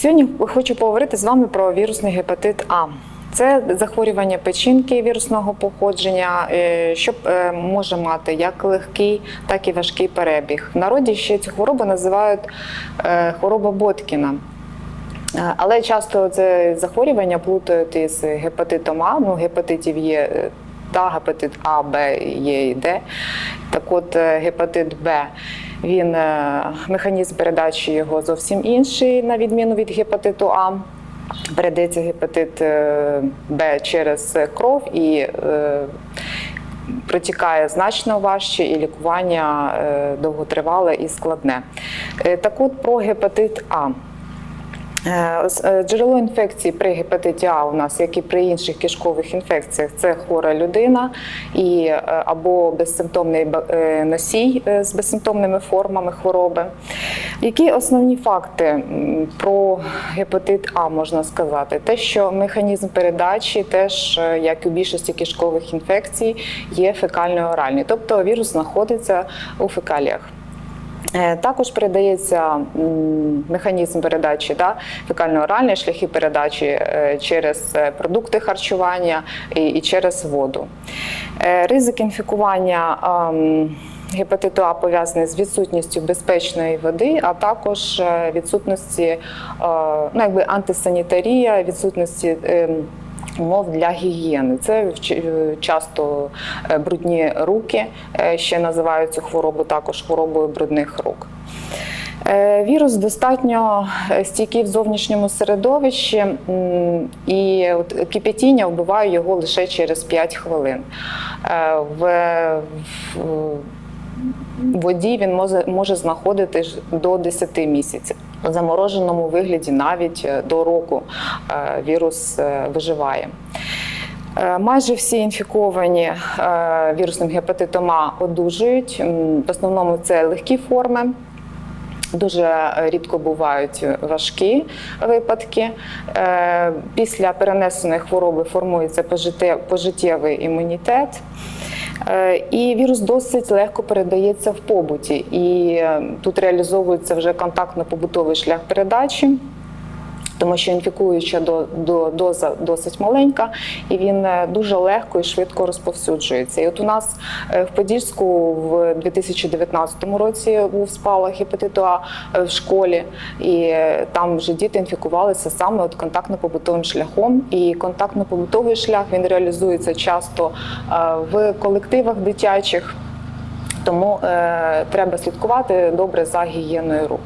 Сьогодні хочу поговорити з вами про вірусний гепатит А. Це захворювання печінки вірусного походження, е, що е, може мати як легкий, так і важкий перебіг. В народі ще цю хворобу називають е, хвороба Боткіна. Але часто це захворювання плутають із гепатитом А. Ну, гепатитів є та гепатит А, Б, є і Д. Так от гепатит Б, він е, механізм передачі його зовсім інший, на відміну від гепатиту А. Передається гепатит е, Б через кров і е, протікає значно важче, і лікування довготривале і складне. Так от про гепатит А. Е, е, Джерело інфекції при гепатиті А у нас, як і при інших кишкових інфекціях, це хвора людина і е, або безсимптомний носій з безсимптомними формами хвороби. Які основні факти про гепатит А можна сказати? Те, що механізм передачі, теж як і у більшості кишкових інфекцій, є фекально-оральний, тобто вірус знаходиться у фекаліях. Е, Також передається механізм передачі да, фекально-оральні шляхи передачі е, через е, продукти харчування і, через воду. Ризик інфікування ем, гепатиту А пов'язаний з відсутністю безпечної води, а також відсутності ну, якби антисанітарія, відсутності. Умов для гігієни. Це е, часто е, брудні руки, е, ще називають цю хворобу також хворобою брудних рук. Е, Вірус достатньо е, стійкий в зовнішньому середовищі, і кипятіння вбиває його лише через 5 хвилин. Е, В, воді він може, знаходитись до 10 місяців. Замороженому вигляді навіть е, до року е, вірус е, виживає. Майже всі інфіковані вірусним гепатитом А одужують. В основному це легкі форми. Дуже рідко бувають важкі випадки. Після перенесеної хвороби формується пожиттєвий імунітет. Е, І вірус досить легко передається в побуті. І е, тут реалізовується вже контактно-побутовий шлях передачі. Тому що інфікуюча до, до, доза досить маленька, і він е, дуже легко і швидко розповсюджується. І от у нас е, в Подільську в 2019 році був спалах гепатиту А е, в школі, і там вже діти інфікувалися саме от контактно-побутовим шляхом. І контактно-побутовий шлях він реалізується часто в колективах дитячих, тому е, треба слідкувати добре за гігієною рук.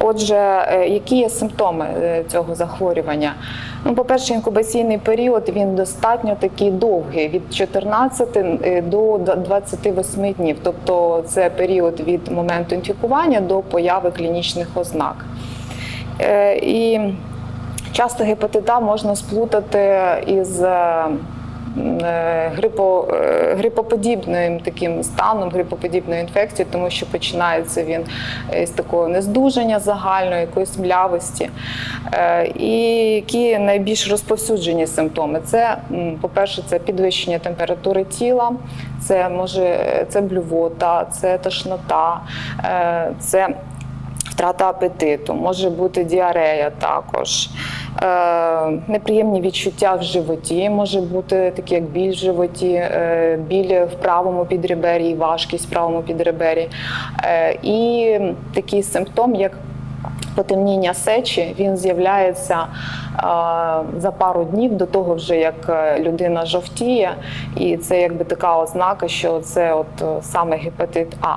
Отже, е, які є симптоми е, цього захворювання? Ну, по-перше, інкубаційний період він достатньо такий довгий від 14 е, до 28 днів. Тобто це період від моменту інфікування до появи клінічних ознак. І часто гепатит А можна сплутати із грипо, е, грипоподібним таким станом, грипоподібною інфекцією, тому що починається він з такого нездужання загальної, якоїсь млявості. Е, І які найбільш розповсюджені симптоми? Це, по-перше, це підвищення температури тіла, це може це блювота, це тошнота, е, це втрата апетиту, може бути діарея також. Е, неприємні відчуття в животі, може бути такі, як біль в животі, е, біль в правому підребер'ї, важкість в правому підребер'ї. Е, і такий симптом, як потемніння сечі, він з'являється за пару днів до того, вже як людина жовтіє, і це якби така ознака, що це от саме гепатит А.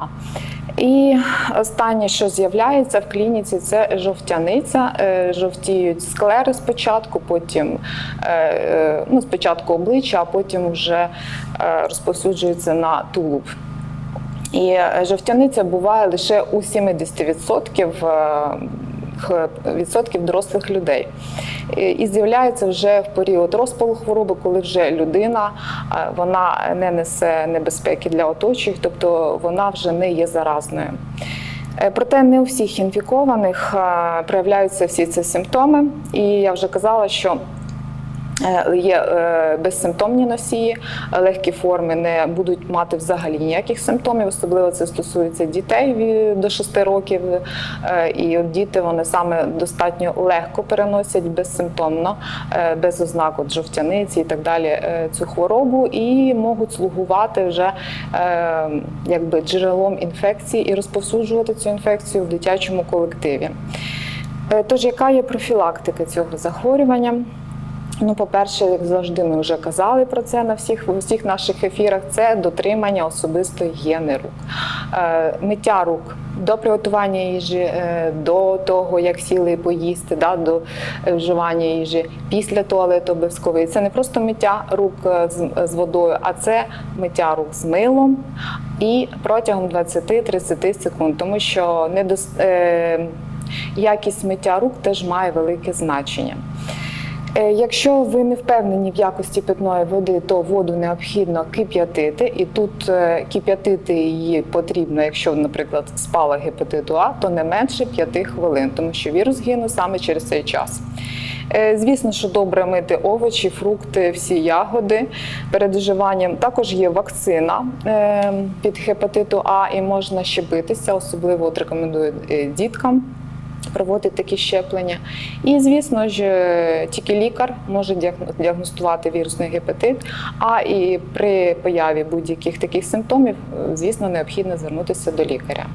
І останнє, що з'являється в клініці, це жовтяниця. Е, Жовтіють склери спочатку, потім е, е, ну, спочатку обличчя, а потім вже розповсюджується на тулуб. І жовтяниця буває лише у 70% е, х- відсотків дорослих людей. І- з'являється вже в період розпалу хвороби, коли вже людина е, вона не несе небезпеки для оточуючих, тобто вона вже не є заразною. Е, Проте не у всіх інфікованих е, проявляються всі ці симптоми, і я вже казала, що Є е, безсимптомні носії, е, легкі форми не будуть мати взагалі ніяких симптомів. Особливо це стосується дітей до 6 років. Е, І от діти вони саме достатньо легко переносять безсимптомно, е, без ознак от жовтяниці і так далі е, цю хворобу, і можуть слугувати вже е, якби джерелом інфекції і розповсюджувати цю інфекцію в дитячому колективі. Е, Тож, яка є профілактика цього захворювання? Ну, по-перше, як завжди, ми вже казали про це на всіх у всіх наших ефірах. Це дотримання особистої гігієни рук, Е, миття рук до приготування їжі, е, до того, як сіли поїсти, да, до е, вживання їжі, після туалету обов'язково. Це не просто миття рук з, водою, а це миття рук з милом і протягом 20-30 секунд, тому що недос, якість миття рук теж має велике значення. Е, Якщо ви не впевнені в якості питної води, то воду необхідно кип'ятити, і тут е, кип'ятити її потрібно, якщо, наприклад, спала гепатиту А, то не менше 5 хвилин, тому що вірус гине саме через цей час. Е, Звісно, що добре мити овочі, фрукти, всі ягоди перед вживанням. Також є вакцина від гепатиту А і можна щепитися, особливо от рекомендую діткам проводить такі щеплення. І, звісно ж, е, тільки лікар може діагно- діагностувати вірусний гепатит. А і при появі будь-яких таких симптомів, е, звісно, необхідно звернутися до лікаря.